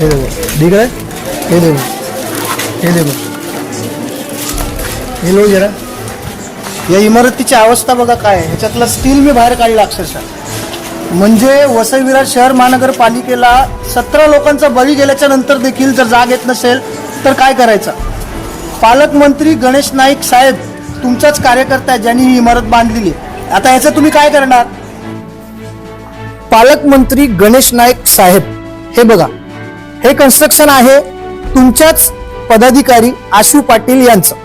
ये देखो दिख रहा है ये देखो ये देखो हे लो जरा या इमारतीची अवस्था बघा काय आहे. ह्याच्यातलं स्टील मी बाहेर काढलं अक्षरशः. म्हणजे वसई विरार शहर महानगरपालिकेला सतरा लोकांचा बळी गेल्याच्यानंतर देखील जर जाग येत नसेल तर काय करायचं? पालकमंत्री गणेश नाईक साहेब तुमचाच कार्यकर्ता आहे ज्यांनी ही इमारत बांधलेली आहे. आता ह्याचं तुम्ही काय करणार? पालकमंत्री गणेश नाईक साहेब हे बघा. हे कन्स्ट्रक्शन आहे. तुमच्याच पदाधिकारी आशू पाटील यांचं.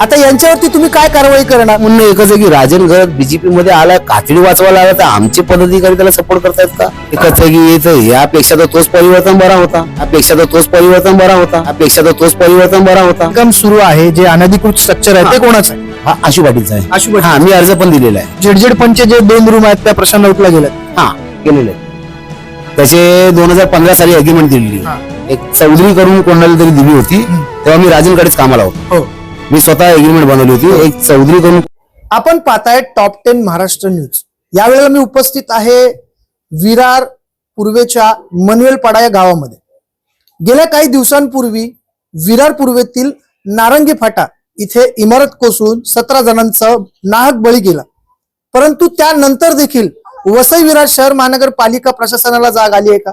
आता यांच्यावरती तुम्ही काय कारवाई करणार? म्हणणं एकच आहे की राजन घरत बीजेपी मध्ये आलाय कातडी वाचवायला आला तर आमचे पदाधिकारी त्याला सपोर्ट करतायत का? एकच आहे की इथं यापेक्षा तर तोच परिवर्तन बरा होता. यापेक्षा तर तोच परिवर्तन बरा होता. यापेक्षा तर तोच परिवर्तन बरा होता. काम सुरू आहे जे अनधिकृत स्ट्रक्चर आहे ते कोणाचं आहे? हा आशू पाटीलचा आहे. आशू पाटील. हा मी अर्ज पण दिलेला आहे. जेडजेड पंचे जे दोन रूम आहेत त्या प्रशांत राऊतला गेल्यात हा केलेले आहे त्याचे दोन हजार पंधरा साली अग्रीमेंट दिलेली. एक चौधरी करून कोणाला तरी दिली होती तेव्हा मी राजनकडेच कामाला होतो. हो. मी स्वतः अग्रीमेंट बनवली होती एक चौधरी करून आपण पाहताय टॉप टेन महाराष्ट्र न्यूज यावेळेला मी उपस्थित आहे विरार पूर्वेच्या मनवेलपाडा या गावामध्ये. गेल्या काही दिवसांपूर्वी विरार पूर्वेतील नारंगी फाटा इथे इमारत कोसळून सतरा जणांचा नाहक बळी गेला. परंतु त्यानंतर देखील वसई विराट शहर महानगरपालिका प्रशासनाला जाग आली आहे का?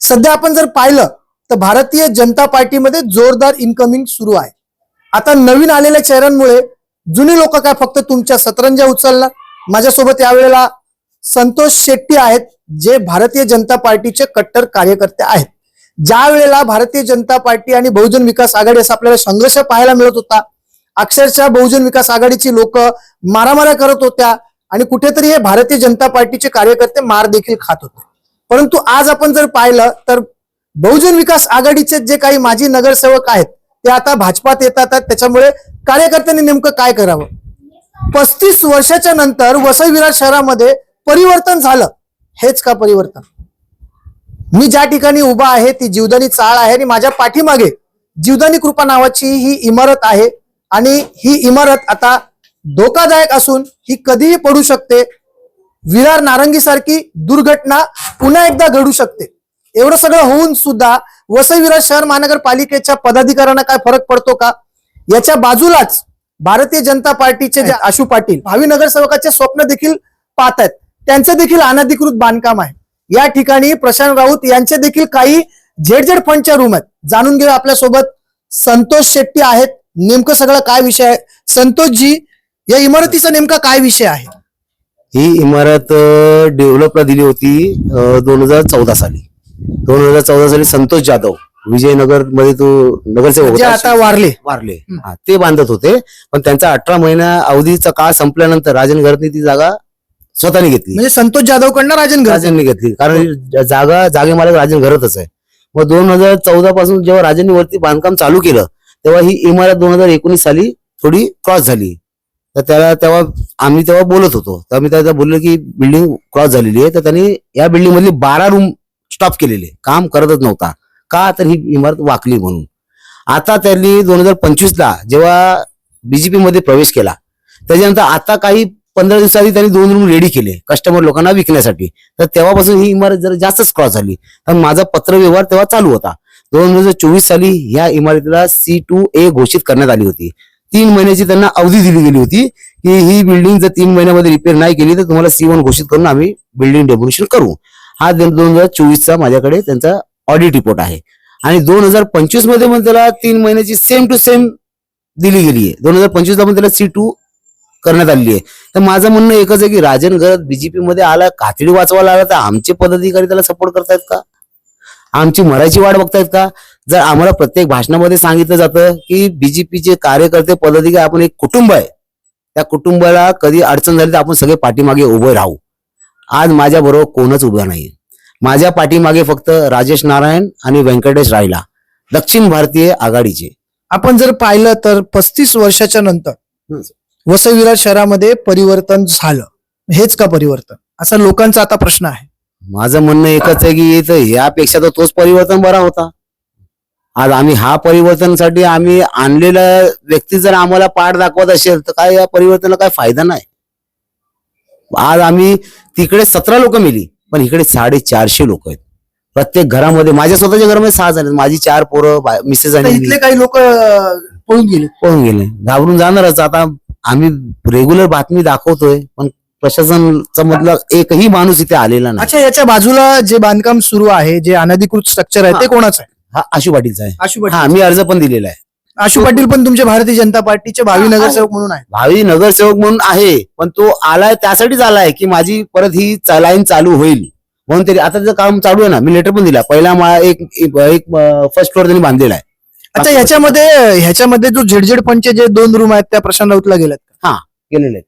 सध्या आपण जर पाहिलं तर भारतीय जनता पार्टीमध्ये जोरदार इन्कमिंग सुरू आहे. आता नवीन आलेल्या चेहऱ्यांमुळे जुनी लोक काय फक्त तुमच्या सतरंजा उचलणार? माझ्यासोबत यावेळेला संतोष शेट्टी आहेत जे भारतीय जनता पार्टीचे कट्टर कार्यकर्ते आहेत. ज्या वेळेला भारतीय जनता पार्टी आणि बहुजन विकास आघाडी असा आपल्याला संघर्ष पाहायला मिळत होता अक्षरशः बहुजन विकास आघाडीची लोक मारामाऱ्या करत होत्या आणि कुठेतरी हे भारतीय जनता पार्टीचे कार्यकर्ते मार देखील खात होते. परंतु आज आपण जर पाहिलं तर बहुजन विकास आघाडीचे जे काही माजी नगरसेवक आहेत ते आता भाजपात येतात त्याच्यामुळे कार्यकर्त्यांनी नेमकं काय करावं? पस्तीस वर्षाच्या नंतर वसई विरार शहरामध्ये परिवर्तन झालं. हेच का परिवर्तन? मी ज्या ठिकाणी उभा आहे ती जीवदानी चाळ आहे आणि माझ्या पाठीमागे जीवदानी कृपा नावाची ही इमारत आहे आणि ही इमारत आता धोकादायक असून ही कधीही पडू शकते. विरार नारंगी सारखी दुर्घटना पुन्हा एकदा घडू शकते. एवढं सगळं होऊन सुद्धा वसई विरार शहर महानगरपालिकेच्या पदाधिकाऱ्यांना काय फरक पडतो का? याच्या बाजूलाच भारतीय जनता पार्टीचे जे आशू पाटील भावी नगरसेवकाचे स्वप्न देखील पाहत आहेत त्यांचं देखील अनधिकृत बांधकाम आहे. या ठिकाणी प्रशांत राऊत यांचे देखील काही झेड फंडच्या रूम आहेत. जाणून घेऊ आपल्यासोबत संतोष शेट्टी आहेत. नेमकं सगळं काय विषय आहे? संतोषजी या इमारतीचा नेमका काय विषय आहे? ही इमारत डेव्हलपला दिली होती दोन हजार चौदा साली. दोन हजार चौदा साली संतोष जाधव विजयनगरमध्ये तो नगरसेवक. आता वारले. वारले. हा, ते बांधत होते पण त्यांचा अठरा महिना अवधीचा काळ संपल्यानंतर राजन घरनी ती जागा स्वतःने घेतली. म्हणजे संतोष जाधव कडनं राजन घर राजांनी घेतली कारण जागा जागे मालक राजन घरतच आहे. मग दोन हजार चौदा पासून जेव्हा राजांनी वरती बांधकाम चालू केलं तेव्हा ही इमारत दोन हजार एकोणीस साली थोडी क्रॉस झाली. तर त्याला तेव्हा आम्ही तेव्हा बोलत होतो. तर मी त्याला बोललो की बिल्डिंग क्रॉस झालेली आहे. तर त्यांनी या बिल्डिंग मधली बारा रूम स्टॉप केलेले. काम करतच नव्हता. का तर ही इमारत वाकली म्हणून. आता त्यांनी दोन हजार पंचवीस ला जेव्हा बीजेपी मध्ये प्रवेश केला त्याच्यानंतर आता काही पंधरा दिवसाआधी त्यांनी दोन रूम रेडी केले कस्टमर लोकांना विकण्यासाठी. तर तेव्हापासून ही इमारत जरा जास्तच क्रॉस झाली. तर माझा पत्रव्यवहार तेव्हा चालू होता. दोन हजार चोवीस साली ह्या इमारतीला सी टू ए घोषित करण्यात आली होती. तीन महिन्याची त्यांना अवधी दिली गेली होती की ही बिल्डिंग जर तीन महिन्यामध्ये रिपेअर नाही केली तर तुम्हाला सी वन घोषित करून आम्ही बिल्डिंग डेमोलिशन करू. हा दोन हजार चोवीसचा माझ्याकडे त्यांचा ऑडिट रिपोर्ट आहे. आणि दोन हजार पंचवीसमध्ये पण त्याला तीन महिन्याची सेम टू सेम दिली गेली आहे. दोन हजार पंचवीसला मग पण त्याला सी टू करण्यात आलेली आहे. तर माझं म्हणणं एकच आहे की राजन गरज बीजेपी मध्ये आला कातडी वाचवायला आला तर आमचे पदाधिकारी त्याला सपोर्ट करतायत का? आमची मराठी वाट बघतायत का? जर आम्हाला प्रत्येक भाषणामध्ये सांगितलं जातं की बीजेपीचे कार्यकर्ते पदाधिकारी आपण एक कुटुंब आहे त्या कुटुंबाला कधी अडचण झाली तर आपण सगळे पाठीमागे उभे राहू. आज माझ्या बरोबर कोणच उभं नाही माझ्या पाठीमागे फक्त राजेश नारायण आणि व्यंकटेश राहिला दक्षिण भारतीय आघाडीचे. आपण जर पाहिलं तर पस्तीस वर्षाच्या नंतर विरार शहरामध्ये परिवर्तन झालं. हेच का परिवर्तन? असा लोकांचा आता प्रश्न आहे. माझं म्हणणं एकच आहे की यापेक्षा तर तोच परिवर्तन बरा होता. आज आम्ही हा परिवर्तनासाठी आम्ही आणलेला व्यक्ती जर आम्हाला पाठ दाखवत असेल तर काय या परिवर्तनाला काय फायदा नाही. आज आम्ही तिकडे सतरा लोक मिली पण इकडे साडेचारशे लोक आहेत. प्रत्येक घरामध्ये माझ्या स्वतःच्या घरामध्ये सहा झाले माझी चार पोरं मिसेस आणि इथले काही लोक पळून गेले. पळून गेले. घाबरून जाणारच. आता आम्ही रेग्युलर बातमी दाखवतोय पण प्रशासनचा मधला एकही माणूस इथे आलेला नाही. अच्छा याच्या बाजूला जे बांधकाम सुरू आहे जे अनधिकृत स्ट्रक्चर आहे ते. कोणाचं आहे? हा आशू पाटीलचा आहे. आशू हा पाटील मी अर्ज पण दिलेला आहे. आशू पाटील पण तुमचे भारतीय जनता पार्टीचे भावी हा, नगरसेवक म्हणून आहे. भावी नगरसेवक म्हणून आहे पण तो आलाय त्यासाठीच आलाय की माझी परत ही लाईन चालू होईल. म्हणून तरी आता त्याचं काम चालू आहे ना मी लेटर पण दिला. पहिला माळा एक एक फर्स्ट फ्लोअर त्यांनी बांधलेला आहे. अच्छा ह्याच्यामध्ये ह्याच्यामध्ये जो झेडझेड पंचे जे दोन रूम आहेत त्या प्रशांत राऊतला गेल्यात केलेले आहेत.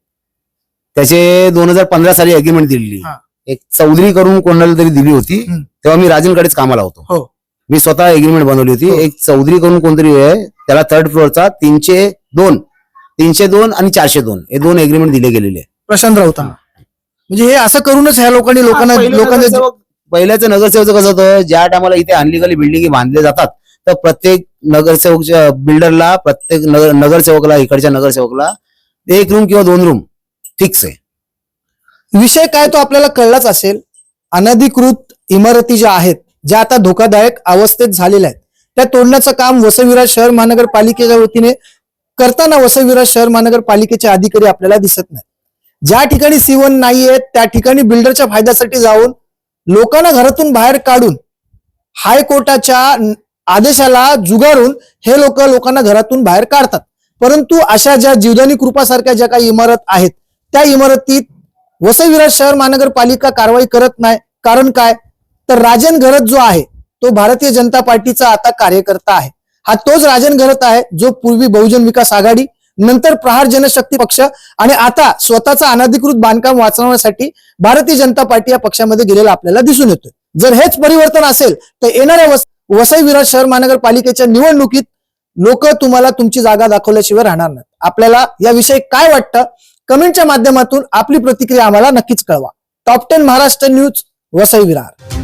त्याचे दोन हजार पंधरा साली अग्रीमेंट दिलेली. हा. एक चौधरी करून कोणाला तरी दिली होती हम्म. तेव्हा मी राजनकडेच कामाला होतो. हो. मी स्वतः एग्रीमेंट बनवली होती. एक चौधरी करून कोणतरी आहे त्याला थर्ड फ्लोअरचा तीनशे दोन तीनशे दोन आणि चारशे दोन हे दोन एग्रीमेंट दिले गेलेले आहे. प्रशांत राऊतांना म्हणजे हे असं करूनच ह्या लोकांनी लोकांना पहिलं लोकांना नगरसेवक- पहिल्याचं नगरसेवकचं कसं होतं ज्या टायमाला इथे अनलिगली बिल्डिंग बांधले जातात तर प्रत्येक नगरसेवकच्या बिल्डरला प्रत्येक नगर नगरसेवकला इकडच्या नगरसेवकला एक रूम किंवा दोन रूम फिक्स आहे विषय काय तो आपल्याला कळलाच असेल अनधिकृत इमारती ज्या आहेत ज्या आता धोकादायक अवस्थेत झालेल्या आहेत. त्या तोडण्याचं काम वसविराज शहर महानगरपालिकेच्या वतीने करताना वसविराज शहर महानगरपालिकेचे अधिकारी आपल्याला दिसत नाही ज्या ठिकाणी सीवन नाहीये त्या ठिकाणी बिल्डरच्या फायद्यासाठी जाऊन लोकांना घरातून बाहेर काढून हायकोर्टाच्या आदेशाला जुगारून हे लोक लोकांना घरातून बाहेर काढतात. परंतु अशा ज्या जीवदानी कृपासारख्या ज्या काही इमारत आहेत त्या इमारतीत वसई शहर महानगरपालिका कारवाई करत नाही. कारण काय? तर राजन घरत जो आहे तो भारतीय जनता पार्टीचा आता कार्यकर्ता आहे. हा तोच राजन घरत आहे जो पूर्वी बहुजन विकास आघाडी नंतर प्रहार जनशक्ती पक्ष आणि आता स्वतःचा अनधिकृत बांधकाम वाचवण्यासाठी भारतीय जनता पार्टी या पक्षामध्ये गेलेला आपल्याला दिसून येतोय. जर हेच परिवर्तन असेल तर येणाऱ्या वसई विरार शहर महानगरपालिकेच्या निवडणुकीत लोक तुम्हाला तुमची जागा दाखवल्याशिवाय राहणार नाहीत. आपल्याला याविषयी काय वाटतं? कमेंटच्या माध्यमातून आपली प्रतिक्रिया आम्हाला नक्कीच कळवा. Top ten Maharashtra news Vasai Virar.